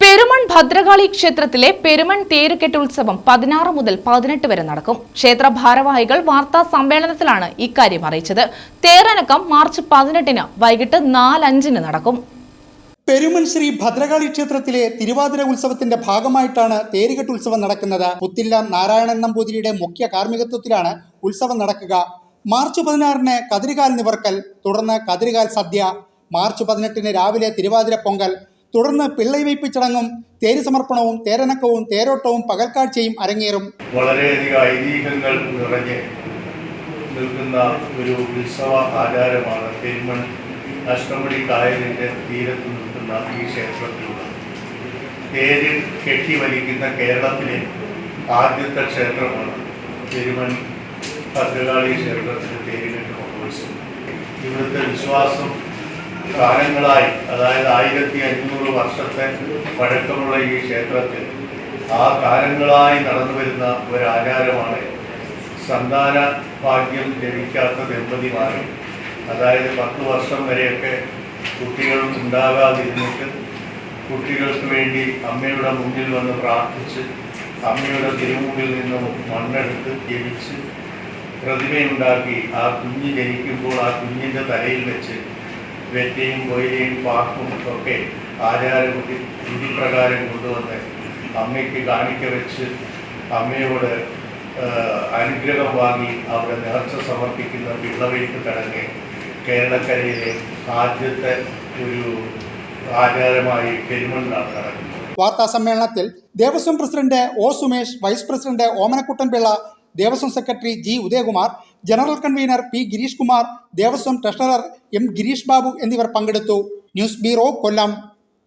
പെരുമൺ ഭദ്രകാളി ക്ഷേത്രത്തിലെ പെരുമൺ തേരുകെട്ട് ഉത്സവം പതിനാറ് മുതൽ പതിനെട്ട് വരെ നടക്കും. ക്ഷേത്ര ഭാരവാഹികൾ വാർത്താ സമ്മേളനത്തിലാണ് ഇക്കാര്യം അറിയിച്ചത്. തേരനക്കം മാർച്ച് പതിനെട്ടിന് വൈകിട്ട് നാലഞ്ചിന് നടക്കും. പെരുമൻ ശ്രീ ഭദ്രകാളി ക്ഷേത്രത്തിലെ തിരുവാതിര ഉത്സവത്തിന്റെ ഭാഗമായിട്ടാണ് തേരുകെട്ട് ഉത്സവം നടക്കുന്നത്. പുത്തില്ല നാരായണൻ നമ്പൂതിരിയുടെ മുഖ്യ കാർമ്മികത്വത്തിലാണ് ഉത്സവം നടക്കുക. മാർച്ച് പതിനാറിന് കതിരുകാൽ നിവർക്കൽ തുടർന്ന് കതിരുകാൽ സദ്യ മാർച്ച് പതിനെട്ടിന് രാവിലെ തിരുവാതിര പൊങ്കൽ തുടർന്ന് പിള്ളൈവയ്പ് ചടങ്ങും തേര് സമർപ്പണവും തേരനക്കവും തേരോട്ടവും പകൽക്കാഴ്ചയും അരങ്ങേറും. വളരെയധികം ഐതിഹ്യങ്ങൾ നിറഞ്ഞ് നിൽക്കുന്ന ഒരു ഉത്സവ ആചാരമാണ് പെരുമൺ അഷ്ടമുടി കായലിന്റെ തീരത്ത് നിൽക്കുന്ന ഈ ക്ഷേത്രത്തിലുള്ളത്. തേര് കെട്ടിവലിക്കുന്ന കേരളത്തിലെ ആദ്യത്തെ ക്ഷേത്രമാണ് പെരുമൺ ഭദ്രകാളി ക്ഷേത്രത്തിന്റെ തേരുകെട്ട് മഹോത്സവം ഇവിടുത്തെ വിശ്വാസം കാലങ്ങളായി അതായത് ആയിരത്തി അഞ്ഞൂറ് വർഷത്തെ പഴക്കമുള്ള ഈ ക്ഷേത്രത്തിൽ ആ കാലങ്ങളായി നടന്നു വരുന്ന ഒരു ആചാരമാണ് സന്താന ഭാഗ്യം ലഭിക്കാത്ത ദമ്പതിമാരും. അതായത് പത്ത് വർഷം വരെയൊക്കെ കുട്ടികൾ ഉണ്ടാകാതിരുന്നിട്ട് കുട്ടികൾക്ക് വേണ്ടി അമ്മയുടെ മുന്നിൽ വന്ന് പ്രാർത്ഥിച്ച് അമ്മയുടെ തിരുമുമ്പിൽ നിന്നും മണ്ണെടുത്ത് ജനിച്ച് പ്രതിമയുണ്ടാക്കി ആ കുഞ്ഞ് ജനിക്കുമ്പോൾ ആ കുഞ്ഞിന്റെ തലയിൽ വെച്ച് വെറ്റയും കൊയിലയും പാക്കും ഒക്കെ ആചാരകുട്ടി വിധിപ്രകാരം കൊണ്ടുവന്ന് അമ്മയ്ക്ക് കാണിക്ക വെച്ച് അമ്മയോട് അനുഗ്രഹം വാങ്ങി അവിടെ നേർച്ച സമർപ്പിക്കുന്ന പിള്ളവയ്ക്ക് കടങ്ങി കേരളക്കരയിലെ ആദ്യത്തെ ഒരു ആചാരമായി പെരുമണ്ണാണ് നടക്കുന്നത് വാർത്താ സമ്മേളനത്തിൽ Devaswom president O Sumesh vice president Omanakuttan Pillai Devaswom secretary G Udayakumar general convener P Girish Kumar Devaswom treasurer M Girish Babu എന്നിവർ പങ്കെടുത്തു. News bureau Kollam.